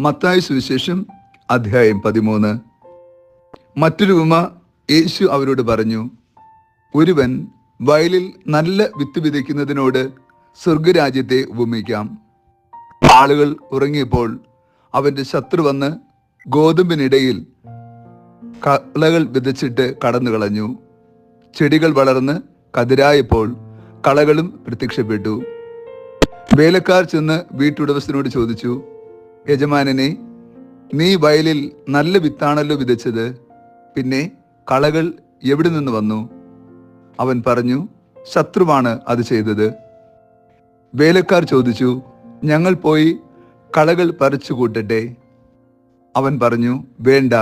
മത്തായ സുവിശേഷം അധ്യായം പതിമൂന്ന്. മറ്റൊരു ഉപമ യേശു അവരോട് പറഞ്ഞു ഒരുവൻ വയലിൽ നല്ല വിത്ത് വിതയ്ക്കുന്നതിനോട് സ്വർഗരാജ്യത്തെ ഉപമിക്കാം. ആളുകൾ ഉറങ്ങിയപ്പോൾ അവന്റെ ശത്രു വന്ന് ഗോതമ്പിനിടയിൽ കളകൾ വിതച്ചിട്ട് കടന്നു കളഞ്ഞു. ചെടികൾ വളർന്ന് കതിരായപ്പോൾ കളകളും പ്രത്യക്ഷപ്പെട്ടു. വേലക്കാർ ചെന്ന് വീട്ടുടമസ്ഥനോട് ചോദിച്ചു യജമാനനെ നീ വയലിൽ നല്ല വിത്താണല്ലോ വിതച്ചത്. പിന്നെ കളകൾ എവിടെ നിന്ന് വന്നു? അവൻ പറഞ്ഞു ശത്രുവാണ് അത് ചെയ്തത്. വേലക്കാർ ചോദിച്ചു ഞങ്ങൾ പോയി കളകൾ പറിച്ചു കൂട്ടട്ടെ? അവൻ പറഞ്ഞു വേണ്ട.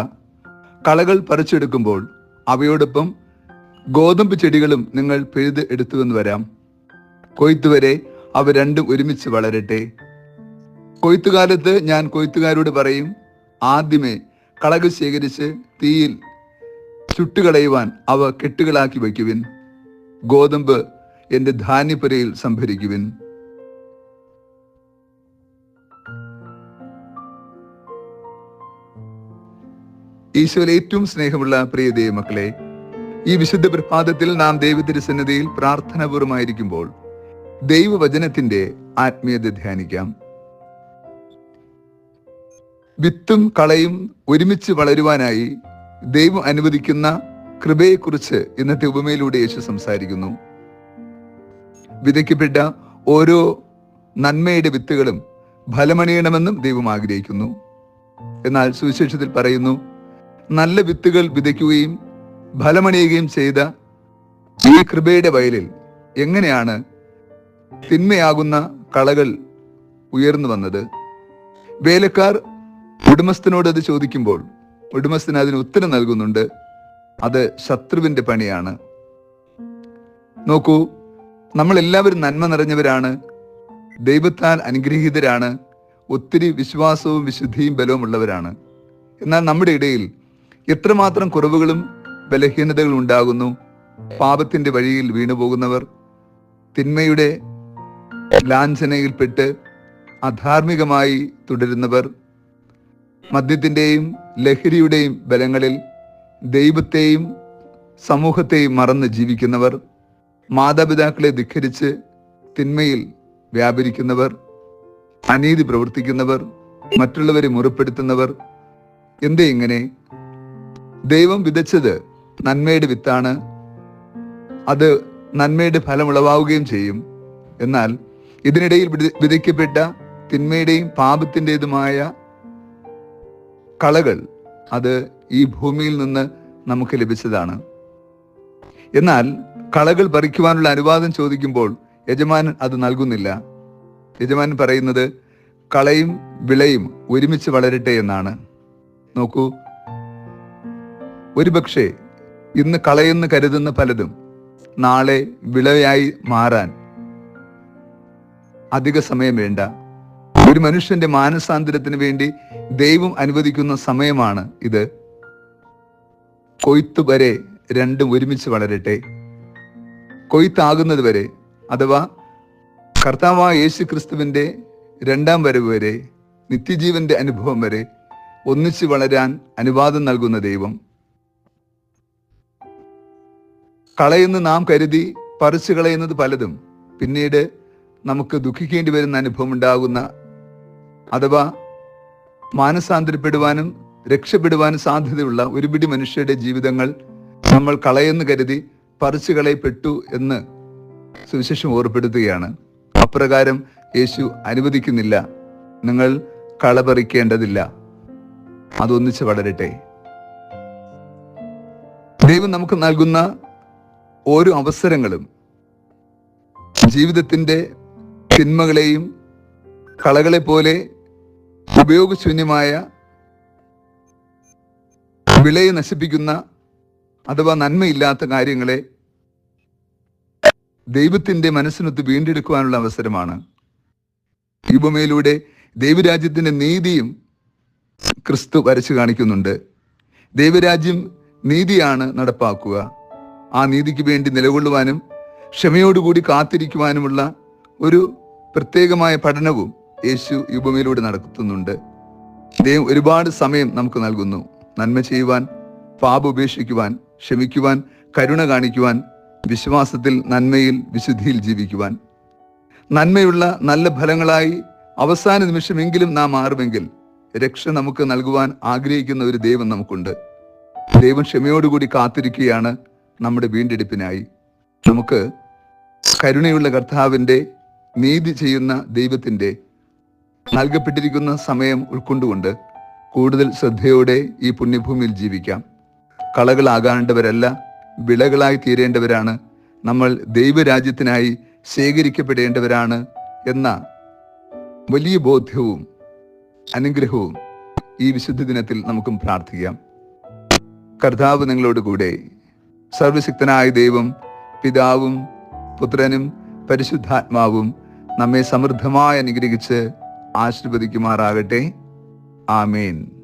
കളകൾ പറിച്ചെടുക്കുമ്പോൾ അവയോടൊപ്പം ഗോതമ്പ് ചെടികളും നിങ്ങൾ പിഴുത് എടുത്തുവെന്ന് വരാം. കൊയ്ത്തുവരെ അവ രണ്ടും ഒരുമിച്ച് വളരട്ടെ. കൊയ്ത്തുകാലത്ത് ഞാൻ കൊയ്ത്തുകാരോട് പറയും ആദ്യമേ കളക് ശേഖരിച്ച് തീയിൽ ചുട്ടുകളയുവാൻ അവ കെട്ടുകളാക്കി വയ്ക്കുവിൻ. ഗോതമ്പ് എന്റെ ധാന്യപ്പുരയിൽ സംഭരിക്കുവിൻ. ഈശോയിൽ ഏറ്റവും സ്നേഹമുള്ള പ്രിയ ദൈവമക്കളെ ഈ വിശുദ്ധ പ്രഭാതത്തിൽ നാം ദൈവത്തിരുസന്നതയിൽ പ്രാർത്ഥനാപൂർവമായിരിക്കുമ്പോൾ ദൈവവചനത്തിന്റെ ആത്മീയത ധ്യാനിക്കാം. വിത്തും കളയും ഒരുമിച്ച് വളരുവാനായി ദൈവം അനുവദിക്കുന്ന കൃപയെക്കുറിച്ച് ഇന്നത്തെ ഉപമയിലൂടെ യേശു സംസാരിക്കുന്നു. വിതയ്ക്കപ്പെട്ട ഓരോ നന്മയുടെ വിത്തുകളും ഫലമണിയണമെന്നും ദൈവം ആഗ്രഹിക്കുന്നു. എന്നാൽ സുവിശേഷത്തിൽ പറയുന്നു നല്ല വിത്തുകൾ വിതയ്ക്കുകയും ഫലമണിയുകയും ചെയ്ത ഈ കൃപയുടെ വയലിൽ എങ്ങനെയാണ് തിന്മയാകുന്ന കളകൾ ഉയർന്നു വന്നത്? വേലക്കാർ ഉടമസ്ഥനോട് അത് ചോദിക്കുമ്പോൾ ഉടമസ്ഥന് അതിന് ഉത്തരം നൽകുന്നുണ്ട്. അത് ശത്രുവിന്റെ പണിയാണ്. നോക്കൂ നമ്മളെല്ലാവരും നന്മ നിറഞ്ഞവരാണ്. ദൈവത്താൽ അനുഗ്രഹീതരാണ്. ഒത്തിരി വിശ്വാസവും വിശുദ്ധിയും ബലവും ഉള്ളവരാണ്. എന്നാൽ നമ്മുടെ ഇടയിൽ എത്രമാത്രം കുറവുകളും ബലഹീനതകളും ഉണ്ടാകുന്നു. പാപത്തിന്റെ വഴിയിൽ വീണുപോകുന്നവർ തിന്മയുടെ ലാഞ്ചനയിൽപ്പെട്ട് അധാർമികമായി തുടരുന്നവർ മദ്യത്തിന്റെയും ലഹരിയുടെയും ബലങ്ങളിൽ ദൈവത്തെയും സമൂഹത്തെയും മറന്ന് ജീവിക്കുന്നവർ മാതാപിതാക്കളെ ധിഖരിച്ച് തിന്മയിൽ വ്യാപരിക്കുന്നവർ അനീതി പ്രവർത്തിക്കുന്നവർ മറ്റുള്ളവരെ മുറിപ്പെടുത്തുന്നവർ എന്തേ ഇങ്ങനെ? ദൈവം വിതച്ചത് നന്മയുടെ വിത്താണ്. അത് നന്മയുടെ ഫലം ഉളവാവുകയും ചെയ്യും. എന്നാൽ ഇതിനിടയിൽ വിത- വിതയ്ക്കപ്പെട്ട തിന്മയുടെയും പാപത്തിന്റെതുമായ കളകൾ അത് ഈ ഭൂമിയിൽ നിന്ന് നമുക്ക് ലഭിച്ചതാണ്. എന്നാൽ കളകൾ പറിക്കുവാനുള്ള അനുവാദം ചോദിക്കുമ്പോൾ യജമാനൻ അത് നൽകുന്നില്ല. യജമാനൻ പറയുന്നത് കളയും വിളയും ഒരുമിച്ച് വളരട്ടെ എന്നാണ്. നോക്കൂ. ഒരുപക്ഷെ ഇന്ന് കളയെന്ന് കരുതുന്ന പലതും നാളെ വിളയായി മാറാൻ അധിക സമയം വേണ്ട. ഒരു മനുഷ്യന്റെ മാനസാന്തരത്തിന് വേണ്ടി ദൈവം അനുവദിക്കുന്ന സമയമാണ് ഇത്. കൊയ്ത്ത് വരെ രണ്ടും ഒരുമിച്ച് വളരട്ടെ. കൊയ്ത്താകുന്നത് വരെ അഥവാ കർത്താവായ യേശു ക്രിസ്തുവിന്റെ രണ്ടാം വരവ് വരെ നിത്യജീവന്റെ അനുഭവം വരെ ഒന്നിച്ച് വളരാൻ അനുവാദം നൽകുന്ന ദൈവം. കളയെന്ന് നാം കരുതി പറിച്ചു കളയുന്നത് പലതും. പിന്നീട് നമുക്ക് ദുഃഖിക്കേണ്ടി വരുന്ന അനുഭവം ഉണ്ടാകുന്ന അഥവാ മാനസാന്തരപ്പെടുവാനും രക്ഷപ്പെടുവാനും സാധ്യതയുള്ള ഒരുപിടി മനുഷ്യരുടെ ജീവിതങ്ങൾ നമ്മൾ കളയെന്ന് കരുതി പറിച്ചു കളയപ്പെട്ടു എന്ന് സുവിശേഷം ഓർപ്പെടുത്തുകയാണ്. അപ്രകാരം യേശു അനുവദിക്കുന്നില്ല. നിങ്ങൾ കള പറിക്കേണ്ടതില്ല അതൊന്നിച്ച് വളരട്ടെ. ദൈവം നമുക്ക് നൽകുന്ന ഓരോ അവസരങ്ങളും ജീവിതത്തിന്റെ തിന്മകളെയും കളകളെ പോലെ ഉപയോഗശൂന്യമായ വിളയെ നശിപ്പിക്കുന്ന അഥവാ നന്മയില്ലാത്ത കാര്യങ്ങളെ ദൈവത്തിന്റെ മനസ്സിനൊത്ത് വീണ്ടെടുക്കുവാനുള്ള അവസരമാണ്. ഈ ഉപമയിലൂടെ ദൈവരാജ്യത്തിന്റെ നീതിയും ക്രിസ്തു വരച്ചു കാണിക്കുന്നുണ്ട്. ദൈവരാജ്യം നീതിയാണ് നടപ്പാക്കുക. ആ നീതിക്ക് വേണ്ടി നിലകൊള്ളുവാനും ക്ഷമയോടുകൂടി കാത്തിരിക്കുവാനുമുള്ള ഒരു പ്രത്യേകമായ പഠനവും യേശു ഈ ഭൂമിയിലൂടെ നടത്തുന്നുണ്ട്. ദൈവം ഒരുപാട് സമയം നമുക്ക് നൽകുന്നു. നന്മ ചെയ്യുവാൻ പാപ ഉപേക്ഷിക്കുവാൻ ക്ഷമിക്കുവാൻ കരുണ കാണിക്കുവാൻ വിശ്വാസത്തിൽ നന്മയിൽ വിശുദ്ധിയിൽ ജീവിക്കുവാൻ. നന്മയുള്ള നല്ല ഫലങ്ങളായി അവസാന നിമിഷമെങ്കിലും നാം മാറുമെങ്കിൽ രക്ഷ നമുക്ക് നൽകുവാൻ ആഗ്രഹിക്കുന്ന ഒരു ദൈവം നമുക്കുണ്ട്. ദൈവം ക്ഷമയോടുകൂടി കാത്തിരിക്കുകയാണ് നമ്മുടെ വീണ്ടെടുപ്പിനായി. നമുക്ക് കരുണയുള്ള കർത്താവിന്റെ നീതി ചെയ്യുന്ന ദൈവത്തിന്റെ നൽകപ്പെട്ടിരിക്കുന്ന സമയം ഉൾക്കൊണ്ടുകൊണ്ട് കൂടുതൽ ശ്രദ്ധയോടെ ഈ പുണ്യഭൂമിയിൽ ജീവിക്കാം. കളകളാകാണ്ടവരല്ല വിളകളായി തീരേണ്ടവരാണ് നമ്മൾ ദൈവരാജ്യത്തിനായി ശേഖരിക്കപ്പെടേണ്ടവരാണ് എന്ന വലിയ ബോധ്യവും അനുഗ്രഹവും ഈ വിശുദ്ധ ദിനത്തിൽ നമുക്കും പ്രാർത്ഥിക്കാം. കർത്താവ് നിങ്ങളോട് കൂടെ സർവശക്തനായ ദൈവം പിതാവും പുത്രനും പരിശുദ്ധാത്മാവും നമ്മെ സമൃദ്ധമായി അനുഗ്രഹിച്ച് ആശീർവദിക്കുമാറാകട്ടെ. ആമേൻ.